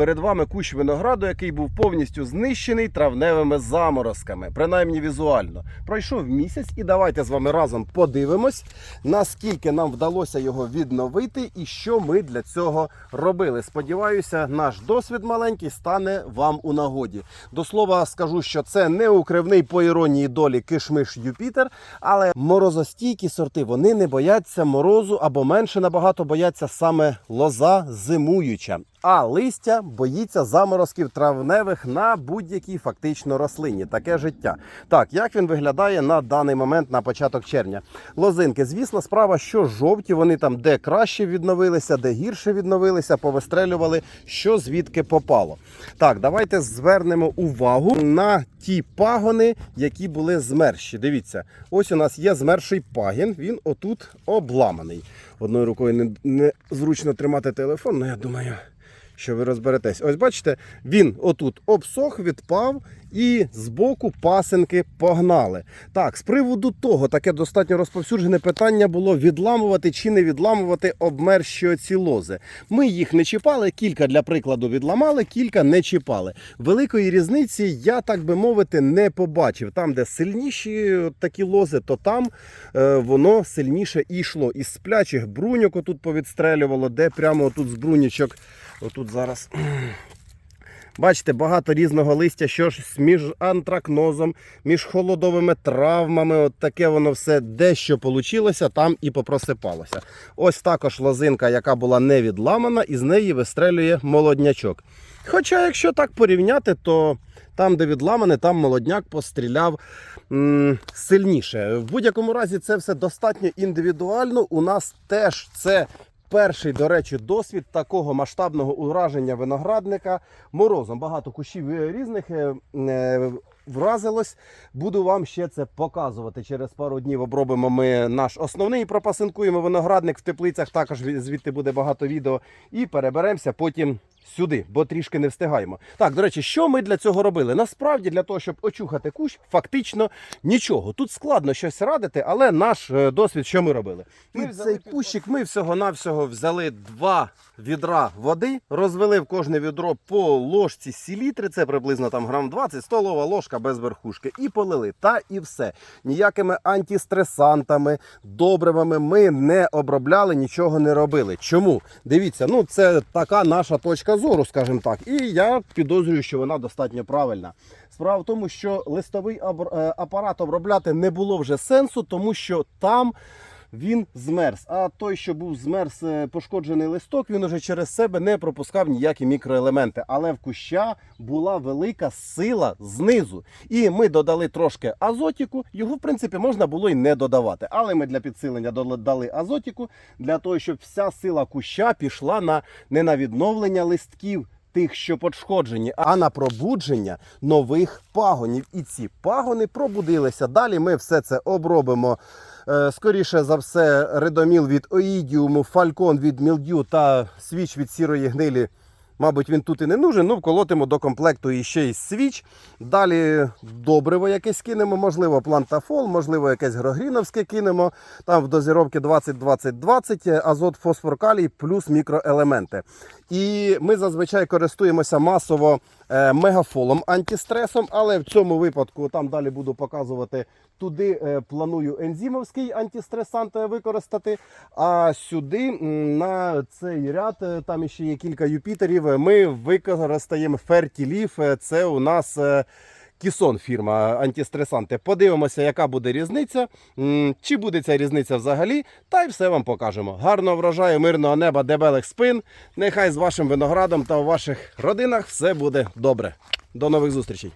перед вами кущ винограду, який був повністю знищений травневими заморозками, принаймні візуально. Пройшов місяць, і давайте з вами разом подивимось, наскільки нам вдалося його відновити і що ми для цього робили. Сподіваюся, наш досвід маленький стане вам у нагоді. До слова скажу, що це не укривний по іронії долі кишмиш Юпітер, але морозостійкі сорти вони не бояться морозу або менше набагато бояться саме лоза зимуюча. А листя боїться заморозків травневих на будь-якій фактично рослині. Таке життя. Так, як він виглядає на даний момент на початок червня? Лозинки, звісно, справа, що жовті, вони там де краще відновилися, де гірше відновилися, повистрелювали, що звідки попало. Так, давайте звернемо увагу на ті пагони, які були змерші. Дивіться, ось у нас є змерший пагін, він отут обламаний. Одною рукою не, не зручно тримати телефон, але я думаю що ви розберетесь. Ось бачите, він отут обсох, відпав і збоку пасенки погнали. Так, з приводу того, таке достатньо розповсюджене питання було відламувати чи не відламувати обмерщі оці лози. Ми їх не чіпали, кілька для прикладу відламали, кілька не чіпали. Великої різниці я, так би мовити, не побачив. Там, де сильніші такі лози, то там е, воно сильніше ішло. Із сплячих бруньок отут повідстрелювало, де прямо отут з брунючок. Отут зараз. Бачите, багато різного листя, що ж між антракнозом, між холодовими травмами. От таке воно все дещо получилося, там і попросипалося. Ось також лозинка, яка була не відламана, і з неї вистрелює молоднячок. Хоча, якщо так порівняти, то там, де відламане, там молодняк постріляв м, сильніше. В будь-якому разі це все достатньо індивідуально. У нас теж це перший, до речі, досвід такого масштабного ураження виноградника морозом. Багато кущів е, різних е, е, вразилось. Буду вам ще це показувати. Через пару днів обробимо ми наш основний, пропасинкуємо виноградник в теплицях. Також звідти буде багато відео. І переберемося потім. Сюди, бо трішки не встигаємо. Так, до речі, що ми для цього робили? Насправді, для того, щоб очухати кущ, фактично нічого. Тут складно щось радити, але наш е, досвід, що ми робили? Ми Під цей цей кущик ми всього-навсього взяли два відра води, розвели в кожне відро по ложці сілітри, це приблизно там грам 20, столова ложка без верхушки, і полили. Та і все. Ніякими антистресантами, добривами ми не обробляли, нічого не робили. Чому? Дивіться, ну це така наша точка зору, скажімо так. І я підозрюю, що вона достатньо правильна. Справа в тому, що листовий е, апарат обробляти не було вже сенсу, тому що там він змерз. А той, що був змерз е, пошкоджений листок, він уже через себе не пропускав ніякі мікроелементи. Але в куща була велика сила знизу. І ми додали трошки азотіку. Його, в принципі, можна було і не додавати. Але ми для підсилення додали азотіку для того, щоб вся сила куща пішла на не на відновлення листків. Тих, що пошкоджені, а на пробудження нових пагонів. І ці пагони пробудилися. Далі ми все це обробимо. Е, Скоріше за все, редоміл від оїдіуму, фалькон від мілдю та свіч від сірої гнилі. Мабуть, він тут і не нужен. Ну, вколотимо до комплекту іще й свіч. Далі добриво якесь кинемо, можливо, плантафол, можливо, якесь грогріновське кинемо. Там в дозіровці 20-20-20, азот, фосфор, калій плюс мікроелементи. І ми зазвичай користуємося масово е, мегафолом антистресом, але в цьому випадку там далі буду показувати. Туди е, планую ензимовський антистресант е, використати. А сюди на цей ряд, там ще є кілька Юпітерів, ми використаємо фертілів. Е, Це у нас. Кісон фірма антистресанти. Подивимося, яка буде різниця, чи буде ця різниця взагалі, та й все вам покажемо. Гарного врожаю, мирного неба, дебелих спин. Нехай з вашим виноградом та у ваших родинах все буде добре. До нових зустрічей!